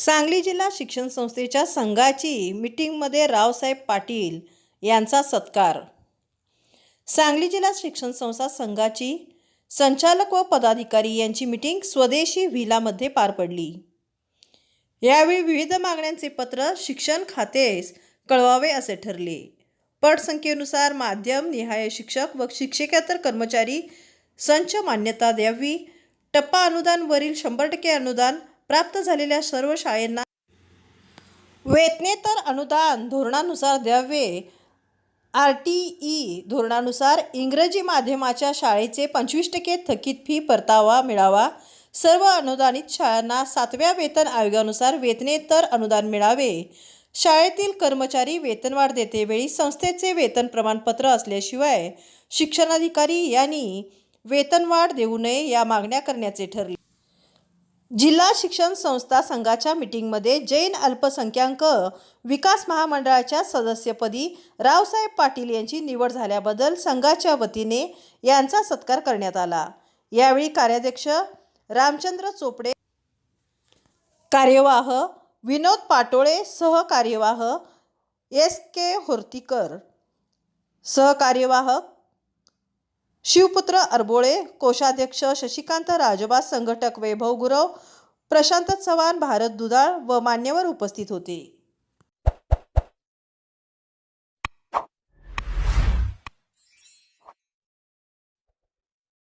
सांगली जिल्हा शिक्षण संस्थेच्या संघाची मिटिंगमध्ये रावसाहेब पाटील यांचा सत्कार. सांगली जिल्हा शिक्षण संस्था संघाची संचालक व पदाधिकारी यांची मिटिंग स्वदेशी व्हिलामध्ये पार पडली. यावेळी विविध मागण्यांचे पत्र शिक्षण खातेस कळवावे असे ठरले. पटसंख्येनुसार माध्यम निहाय शिक्षक व शिक्षकेतर कर्मचारी संच मान्यता द्यावी टप्पा अनुदानवरील शंभर टक्के अनुदान प्राप्त झालेल्या सर्व शाळांना वेतनेतर अनुदान धोरणानुसार द्यावे. आर टी ई धोरणानुसार इंग्रजी माध्यमाच्या शाळेचे पंचवीस टक्के थकीत फी परतावा मिळावा. सर्व अनुदानित शाळांना सातव्या वेतन आयोगानुसार वेतनेतर अनुदान मिळावे. शाळेतील कर्मचारी वेतनवाढ देतेवेळी संस्थेचे वेतन प्रमाणपत्र असल्याशिवाय शिक्षणाधिकारी यांनी वेतनवाढ देऊ नये या मागण्या करण्याचे ठरले. जिल्हा शिक्षण संस्था संघाच्या मीटिंगमध्ये जैन अल्पसंख्याक विकास महामंडळाच्या सदस्यपदी रावसाहेब पाटील यांची निवड झाल्याबद्दल संघाच्या वतीने यांचा सत्कार करण्यात आला. यावेळी कार्याध्यक्ष रामचंद्र चोपडे कार्यवाह विनोद पाटोळे सहकार्यवाह एस के होर्तीकर सहकार्यवाहक शिवपुत्र अरबोळे कोषाध्यक्ष शशिकांत राजबा संघटक वैभव गुरव प्रशांत चव्हाण भारत दुधाळ व मान्यवर उपस्थित होते.